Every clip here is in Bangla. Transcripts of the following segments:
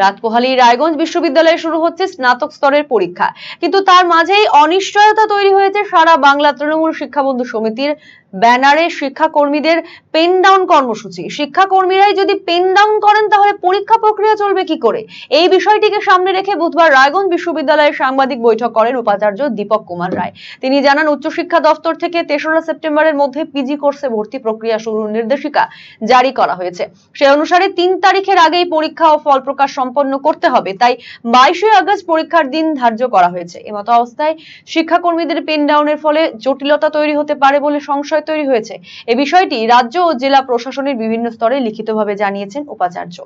রাত পোহালি রায়গঞ্জ বিশ্ববিদ্যালয়ে শুরু হচ্ছে স্নাতক স্তরের পরীক্ষা। কিন্তু তার মাঝেই অনিশ্চয়তা তৈরি হয়েছে সারা বাংলা তৃণমূল শিক্ষাবন্ধু সমিতির ব্যানারে শিক্ষাকর্মীদের পেন ডাউন কর্মসূচি। শিক্ষাকর্মীরাই যদি পেন ডাউন করেন, তাহলে পরীক্ষা প্রক্রিয়া চলবে কি করে? এই বিষয়টিকে সামনে রেখে বুধবার রায়গঞ্জ বিশ্ববিদ্যালয়ে সাংবাদিক বৈঠক করেন উপাচার্য দীপক কুমার রায়। তিনি জানান, উচ্চশিক্ষা দফতর থেকে তেসরা সেপ্টেম্বরের মধ্যে পিজি কোর্সে ভর্তি প্রক্রিয়া শুরুর নির্দেশিকা জারি করা হয়েছে। সে অনুসারে তিন তারিখের আগেই পরীক্ষা ও ফল প্রকাশ সম্পন্ন করতে হবে। তাই বাইশে আগস্ট পরীক্ষার দিন ধার্য করা হয়েছে। এমতো অবস্থায় শিক্ষাকর্মীদের পেন ডাউনের ফলে জটিলতা তৈরি হতে পারে বলে সংশয় তৈরি হয়েছে। এ বিষয়টি রাজ্য ও জেলা প্রশাসনের বিভিন্ন স্তরে লিখিতভাবে জানিয়েছেন উপাচার্য।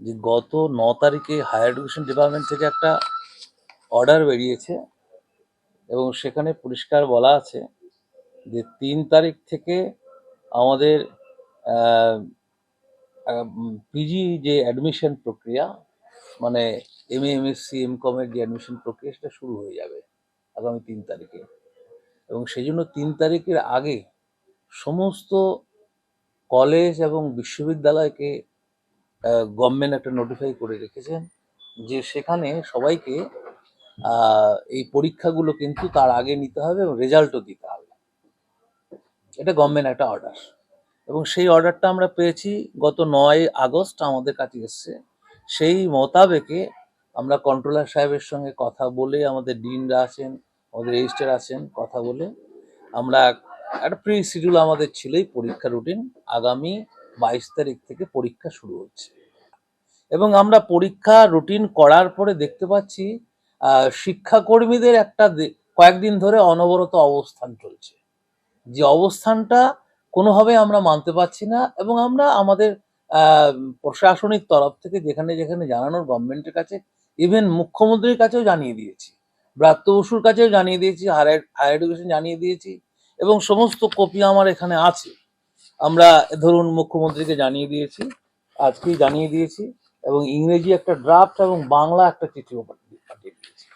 যে গত ন তারিখে হায়ার এডুকেশন ডিপার্টমেন্ট থেকে একটা অর্ডার বেরিয়েছে এবং সেখানে পরিষ্কার বলা আছে যে তিন তারিখ থেকে আমাদের পিজি যে অ্যাডমিশন প্রক্রিয়া মানে M A M MSc M কমের যে অ্যাডমিশন প্রক্রিয়া, সেটা শুরু হয়ে যাবে আগামী তিন তারিখে। এবং সেই জন্য তিন তারিখের আগে সমস্ত কলেজ এবং বিশ্ববিদ্যালয়কে গভর্নমেন্ট একটা নোটিফাই করে রেখেছেন যে সেখানে সবাইকে এই পরীক্ষাগুলো কিন্তু তার আগে নিতে হবে এবং রেজাল্টও দিতে হবে। এটা গভর্নমেন্ট একটা অর্ডার এবং সেই অর্ডারটা আমরা পেয়েছি গত নয় আগস্ট আমাদের কাছে এসছে। সেই মোতাবেকে আমরা কন্ট্রোলার সাহেবের সঙ্গে কথা বলে আমাদের ডিনরা আছেন, আমাদের রেজিস্টার আছেন, কথা বলে আমরা একটা প্রি শিডিউল আমাদের ছিলই পরীক্ষা রুটিন আগামী বাইশ তারিখ থেকে পরীক্ষা শুরু হচ্ছে। এবং আমরা পরীক্ষা রুটিন করার পরে দেখতে পাচ্ছি শিক্ষাকর্মীদের একটা কয়েকদিন ধরে অনবরত অবস্থান চলছে। যে অবস্থানটা কোনোভাবে আমরা মানতে পারছি না এবং আমরা আমাদের প্রশাসনিক তরফ থেকে যেখানে যেখানে জানানোর গভর্নমেন্টের কাছে ইভেন মুখ্যমন্ত্রীর কাছেও জানিয়ে দিয়েছি। ব্রাত্য বসুর কাছেও জানিয়ে দিয়েছি হায়ার হায়ার এডুকেশন জানিয়ে দিয়েছি এবং সমস্ত কপি আমার এখানে আছে। আমরা ধরুন মুখ্যমন্ত্রীকে জানিয়ে দিয়েছি, আজকেই জানিয়ে দিয়েছি এবং ইংরেজি একটা ড্রাফট এবং বাংলা একটা চিঠিও পাঠিয়ে পাঠিয়ে দিয়েছি।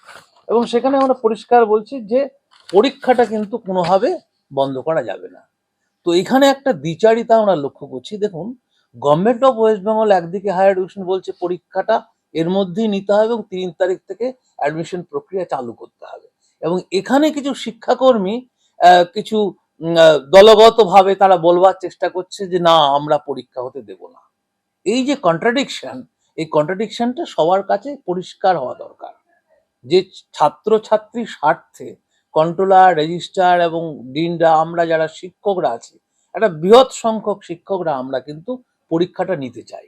এবং সেখানে আমরা পরিষ্কার বলছি যে পরীক্ষাটা কিন্তু কোনোভাবে বন্ধ করা যাবে না। তো এখানে একটা দ্বিচারিতা আমরা লক্ষ্য করছি। দেখুন গভর্নমেন্ট অফ ওয়েস্ট বেঙ্গল একদিকে হায়ার এডুকেশন বলছে পরীক্ষাটা, এর মধ্যেই নিতে হবে এবং তিন তারিখ থেকে অ্যাডমিশন প্রক্রিয়া চালু করতে হবে। এবং এখানে কিছু শিক্ষাকর্মী কিছু দলগতভাবে তারা বলবার চেষ্টা করছে যে না, আমরা পরীক্ষা হতে দেব না। এই যে কন্ট্রাডিকশন এই কন্ট্রাডিকশনটা সবার কাছে পরিষ্কার হওয়া দরকার। যে ছাত্রছাত্রীর স্বার্থে কন্ট্রোলার, রেজিস্ট্রার এবং ডিনরা আমরা যারা শিক্ষকরা আছি, একটা বৃহৎ সংখ্যক শিক্ষকরা আমরা কিন্তু পরীক্ষাটা নিতে চাই।